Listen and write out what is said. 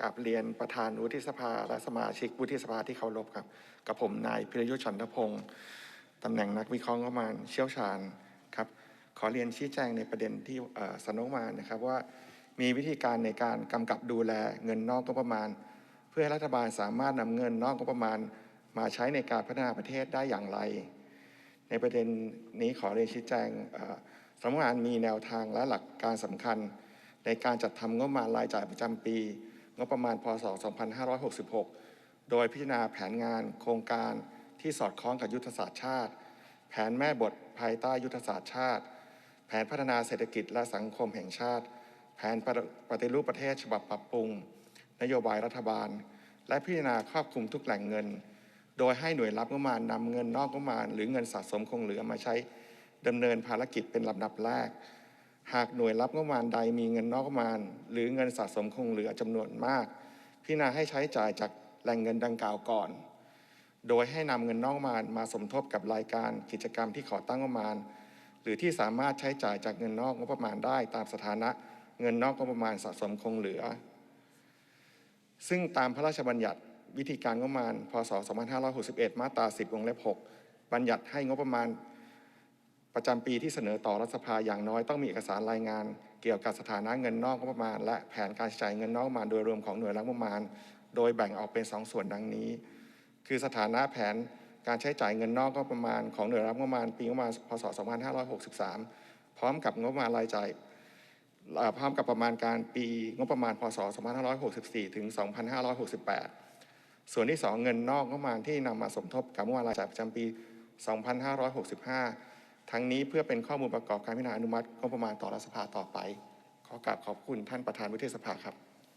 กราบเรียนประธานวุฒิสภาและสมาชิกวุฒิสภาที่เคารพครับ กับผมนายพิรยุทธ์ฉันทพงศ์ตำแหน่งนักวิเคราะห์งบประมาณเชี่ยวชาญครับ ขอเรียนชี้แจงในประเด็นที่สนอมานะครับว่ามีวิธีการในการกำกับดูแลเงินนอกงบประมาณ เพื่อให้รัฐบาลสามารถนำเงินนอกงบประมาณ มาใช้ในการพัฒนาประเทศได้อย่างไร ในประเด็นนี้ขอเรียนชี้แจงสำนักงานมีแนวทางและหลักการสำคัญ ในการจัดทำงบประมาณรายจ่ายประจำปี งบประมาณพศ 2566 โดยพิจารณาแผนงานโครงการที่สอดคล้องกับยุทธศาสตร์ชาติ แผนแม่บทภายใต้ยุทธศาสตร์ชาติ แผนพัฒนาเศรษฐกิจและสังคมแห่งชาติ แผนปฏิรูปประเทศฉบับปรับปรุง นโยบายรัฐบาล และพิจารณาครอบคลุมทุกแหล่งเงิน โดยให้หน่วยรับงบประมาณนำเงินนอกงบประมาณ หรือเงินสะสมคงเหลือมาใช้ดำเนินภารกิจเป็นลำดับแรก หากหน่วยรับงบประมาณใดมีเงินนอกงบประมาณ หรือเงินสะสมคงเหลือจำนวนมาก พิจารณาให้ใช้จ่ายจากแหล่งเงินดังกล่าวก่อน โดยให้นำเงินนอกงบประมาณมาสมทบกับรายการกิจกรรมที่ขอตั้งงบประมาณ หรือที่สามารถใช้จ่ายจากเงินนอกงบประมาณได้ตามสถานะเงินนอกงบประมาณสะสมคงเหลือ ซึ่งตามพระราชบัญญัติวิธีการงบประมาณ พศ 2561 มาตรา 10 วงเล็บ 6 บัญญัติให้งบประมาณ ประจำปีที่เสนอต่อรัฐสภาอย่างน้อยต้องมีเอกสารรายงาน เกี่ยวกับสถานะเงินนอกงบประมาณ และแผนการใช้จ่ายเงินนอกงบประมาณโดยรวมของหน่วยรับงบประมาณ โดยแบ่งออกเป็นสองส่วนดังนี้ คือสถานะแผนการใช้จ่ายเงินนอกงบประมาณของหน่วยรับงบประมาณปีงบประมาณพศ 2563 พร้อมกับงบประมาณรายจ่ายพร้อมกับประมาณการปีงบประมาณพศ 2564 ถึง 2568 ส่วนที่ 2 เงินนอกงบประมาณที่นำมาสมทบกับงบประมาณรายจ่ายประจำปี 2565 ทั้งนี้เพื่อเป็นข้อมูลประกอบการพิจารณาอนุมัติงบประมาณต่อรัฐสภาต่อไป ขอกราบขอบคุณท่านประธานวุฒิสภาครับ